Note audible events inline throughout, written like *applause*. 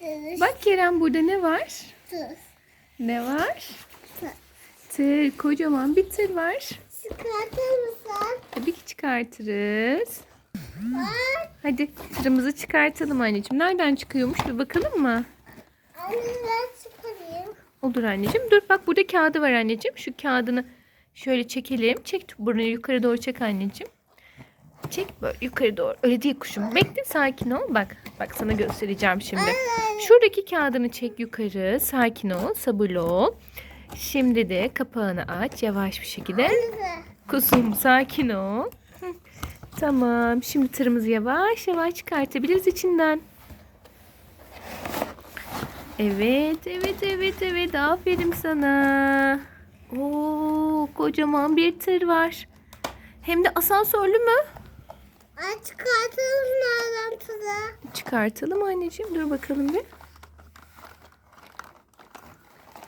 Tır. Bak Kerem burada ne var? Tır. Ne var? Tır. Tır. Kocaman bir tır var. Çıkartır mısın? Tabii ki çıkartırız. Bak. Hadi tırımızı çıkartalım anneciğim. Nereden çıkıyormuş bir bakalım mı? Anne ben çıkarayım. Olur anneciğim. Dur bak burada kağıdı var anneciğim. Şu kağıdını şöyle çekelim. Çek burnu yukarı doğru çek anneciğim. Çek böyle yukarı doğru. Öyle değil kuşum. Bekle sakin ol. Bak bak sana göstereceğim şimdi. Şuradaki kağıdını çek yukarı. Sakin ol. Sabırlı ol. Şimdi de kapağını aç yavaş bir şekilde. Kusum sakin ol. *laughs* Tamam. Şimdi tırımızı yavaş yavaş çıkartabiliriz içinden. Evet, evet, evet, evet. Aferin sana. Oo, kocaman bir tır var. Hem de asansörlü mü? Ay çıkartalım tırı? Çıkartalım anneciğim. Dur bakalım bir.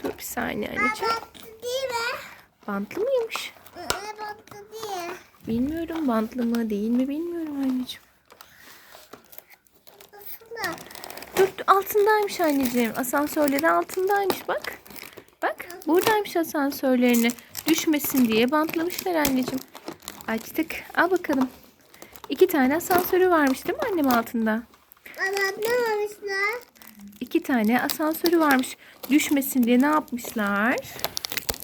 Dur bir saniye anneciğim. Battı değil mi? Bantlı mıymış? Battı değil. Bilmiyorum bantlı mı değil mi bilmiyorum anneciğim. Aslında. Dur altındaymış anneciğim. Asansörleri altındaymış bak. Bak buradaymış asansörlerini. Düşmesin diye bantlamışlar anneciğim. Açtık. Al bakalım. İki tane asansörü varmış değil mi annem altında? Anlatmamışlar. İki tane asansörü varmış. Düşmesin diye ne yapmışlar?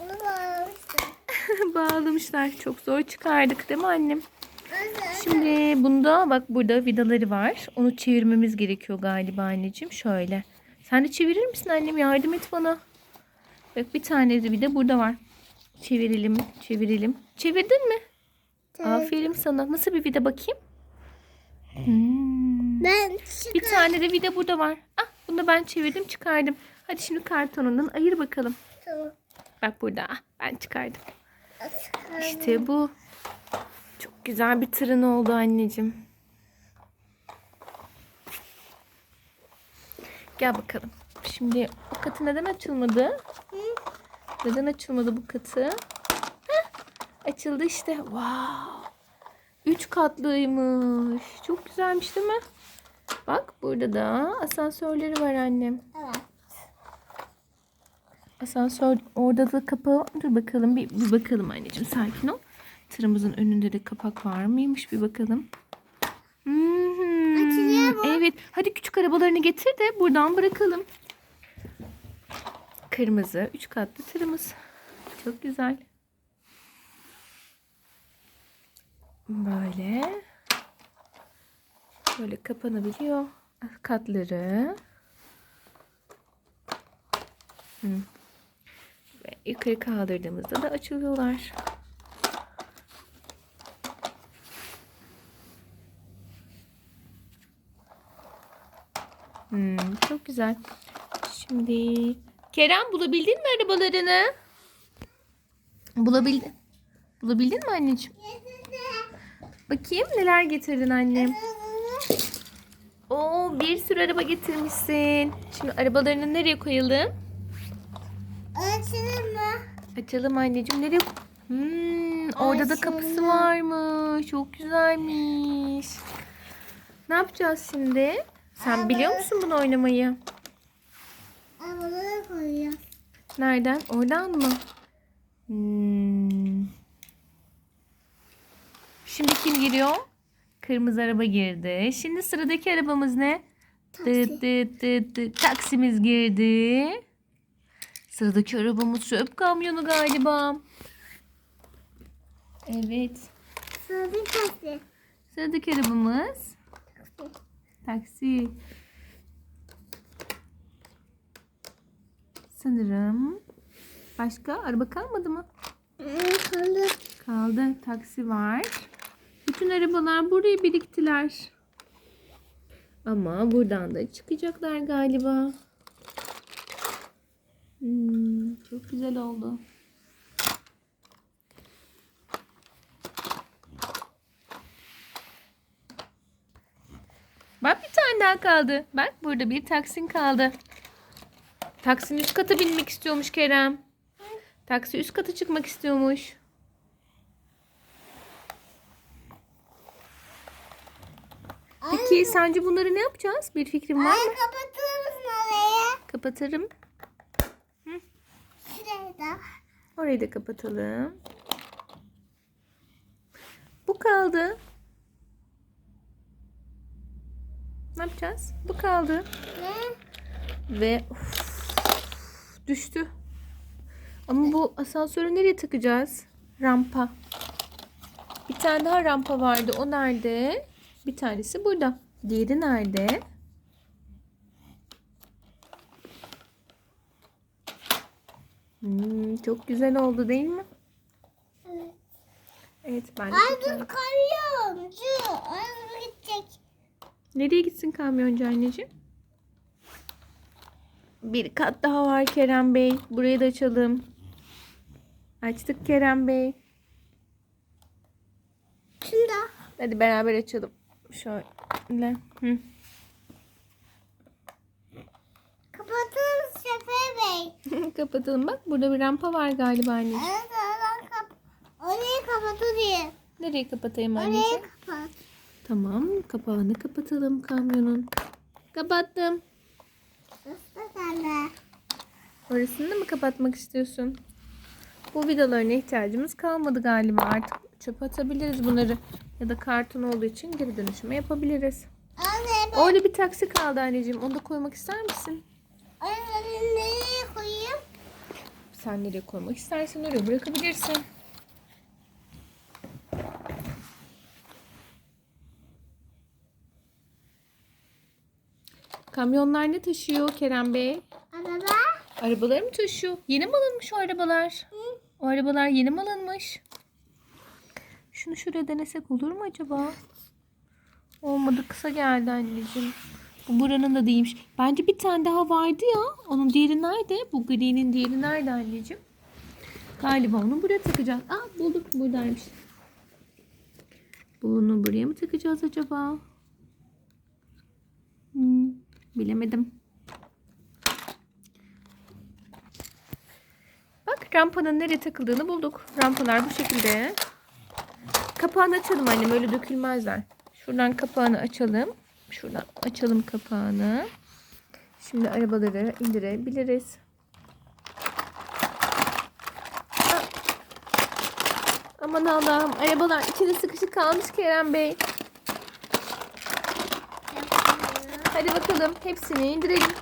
Bunu bağlamışlar. *laughs* Bağlamışlar. Çok zor çıkardık değil mi annem? Anne. Şimdi bunda bak burada vidaları var. Onu çevirmemiz gerekiyor galiba anneciğim. Şöyle. Sen de çevirir misin annem? Yardım et bana. Bak bir tane de vida burada var. Çevirelim, çevirelim. Çevirdin mi? Aferin sana. Nasıl bir vida bakayım? Hmm. Ben Bir çıkar. tane de vida burada var. Ah, bunu da ben çevirdim, çıkardım. Hadi şimdi kartonundan ayır bakalım. Tamam. Bak burada. Ah, ben çıkardım. Çıkar. İşte bu. Çok güzel bir tırın oldu anneciğim. Gel bakalım. Şimdi o katı neden açılmadı? Neden açılmadı bu katı? Açıldı işte. Wow. Üç katlıymış. Çok güzelmiş değil mi? Bak burada da asansörleri var annem. Evet. Asansör orada da kapağı dur bakalım bir, bir bakalım anneciğim sakin ol. Tırımızın önünde de kapak var mıymış bir bakalım. Mu? Evet hadi küçük arabalarını getir de buradan bırakalım. Kırmızı üç katlı tırımız. Çok güzel. Böyle. Böyle kapanabiliyor. Katları. Ve yukarı kaldırdığımızda da açılıyorlar. Hmm, çok güzel. Şimdi Kerem bulabildin mi arabalarını? Bulabildin. Bulabildin mi anneciğim? Bakayım neler getirdin annem. Oo bir sürü araba getirmişsin. Şimdi arabalarını nereye koyalım? Açılır mı? Açalım anneciğim. Nereye? Hmm, orada da kapısı Açalım. varmış. Çok güzelmiş. Ne yapacağız şimdi? Sen biliyor musun bunu oynamayı? Arabalara koyuyor. Nereden? Oradan mı? Hmm. Şimdi kim giriyor? Kırmızı araba girdi. Şimdi sıradaki arabamız ne? Dıt dıt dıt dıt. Taksimiz girdi. Sıradaki arabamız çöp kamyonu galiba. Evet. Sıradaki taksi. Sıradaki arabamız taksi. Sanırım başka araba kalmadı mı? Hmm, Kaldı. Kaldı. Taksi var. Bütün arabalar buraya biriktiler. Ama buradan da çıkacaklar galiba. Hmm, çok güzel oldu. Bak bir tane daha kaldı. Bak burada bir taksin kaldı. Taksinin üst kata binmek istiyormuş Kerem. Taksi üst kata çıkmak istiyormuş. Peki sence bunları ne yapacağız? Bir fikrin var mı? Ay kapatır mısın kapatırım. Şuraya da. Orayı da kapatalım. Bu kaldı. Ne yapacağız? Bu kaldı. Ve Ve of, düştü. Ama bu asansörü nereye takacağız? Rampa. Bir tane daha rampa vardı. O nerede? Bir tanesi burada. Diğeri nerede? Hmm, çok güzel oldu değil mi? evet. Evet ben de Ay dur kamyoncu. Ay gidecek. Nereye gitsin kamyoncu anneciğim? Bir kat daha var Kerem Bey. Burayı da açalım. Açtık Kerem Bey. Şunda. Hadi beraber açalım. Şöyle. Hı. Kapatın Şefe Bey. *laughs* Kapatalım. Bak burada bir rampa var galiba anneciğim. Evet oradan kap. Orayı kapatın. Nereye kapatayım Orayı anneciğim? kapat. Tamam. Kapağını kapatalım kamyonun. Kapattım. Orasını da mı kapatmak istiyorsun? Bu vidalarına ihtiyacımız kalmadı galiba. Artık çöpe atabiliriz bunları. Ya da karton olduğu için geri dönüşüme yapabiliriz. Anne ben Orada bir taksi kaldı anneciğim. Onu da koymak ister misin? onları nereye koyayım? Sen nereye koymak istersen oraya bırakabilirsin. Kamyonlar ne taşıyor Kerem Bey? Araba. Arabaları mı taşıyor? Yeni mi alınmış o arabalar? O arabalar yeni mi alınmış? Şunu şuraya denesek olur mu acaba? Olmadı kısa geldi anneciğim. Bu buranın da değilmiş. Bence bir tane daha vardı ya. Onun diğeri nerede? Bu gri'nin diğeri nerede anneciğim? Galiba onu buraya takacağız. Aa bulduk buradaymış. Bunu buraya mı takacağız acaba? Hmm, bilemedim. Bak rampanın nereye takıldığını bulduk. Rampalar bu şekilde. Kapağını açalım annem öyle dökülmezler. Şuradan kapağını açalım. Şuradan açalım kapağını. Şimdi arabaları indirebiliriz. Aman Allah'ım arabalar içine sıkışık kalmış Kerem Bey. Hadi bakalım hepsini indirelim.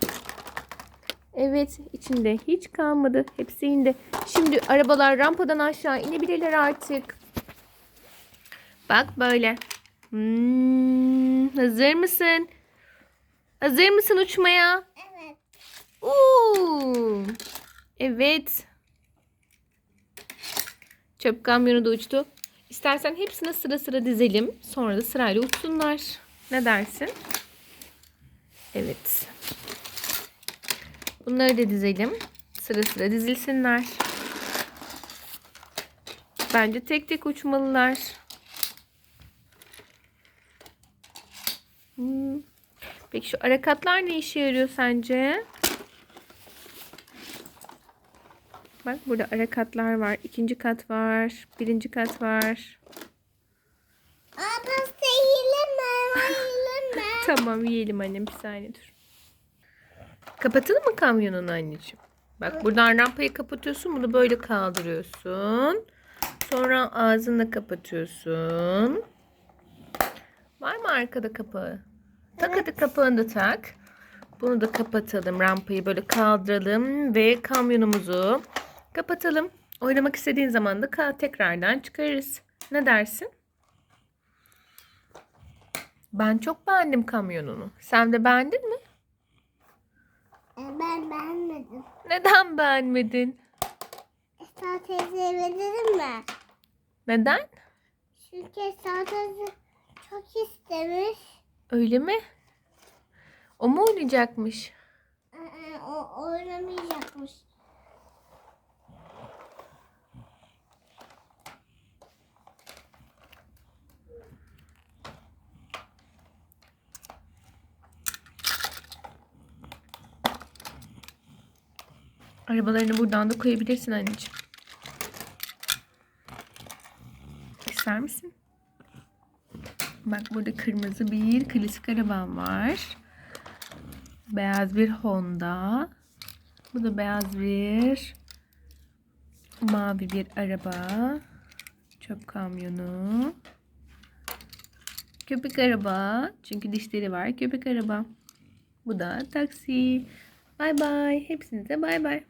Evet içinde hiç kalmadı. Hepsi indi. Şimdi arabalar rampadan aşağı inebilirler artık. Bak böyle. Hmm, hazır mısın? Hazır mısın uçmaya? Evet. Oo. Evet. Çöp kamyonu da uçtu. İstersen hepsini sıra sıra dizelim. Sonra da sırayla uçsunlar. Ne dersin? Evet. Bunları da dizelim. Sıra sıra dizilsinler. Bence tek tek uçmalılar. Hmm. Peki şu ara katlar ne işe yarıyor sence? Bak burada ara katlar var. İkinci kat var. Birinci kat var. Aa pasta yiyelim mi? Yiyelim mi? Tamam yiyelim annem bir saniye dur. Kapatalım mı kamyonunu anneciğim? Bak buradan rampayı kapatıyorsun. Bunu böyle kaldırıyorsun. Sonra ağzını kapatıyorsun. Var mı arkada kapağı? Tak hadi kapağını da tak. Bunu da kapatalım. Rampayı böyle kaldıralım ve kamyonumuzu kapatalım. Oynamak istediğin zaman da tekrardan çıkarırız. Ne dersin? Ben çok beğendim kamyonunu. Sen de beğendin mi? Ee, Ben beğenmedim. Neden beğenmedin? Esra teyzeye verelim mi? Neden? Çünkü Esra teyze çok istemiş. Öyle mi? O mu oynayacakmış? Ee, O oynamayacakmış. Arabalarını buradan da koyabilirsin anneciğim. İster misin? Bak burada kırmızı bir klasik arabam var. Beyaz bir Honda. Bu da beyaz bir mavi bir araba. Çöp kamyonu. Köpek araba. Çünkü dişleri var. Köpek araba. Bu da taksi. Bay bay. Hepsinize bay bay.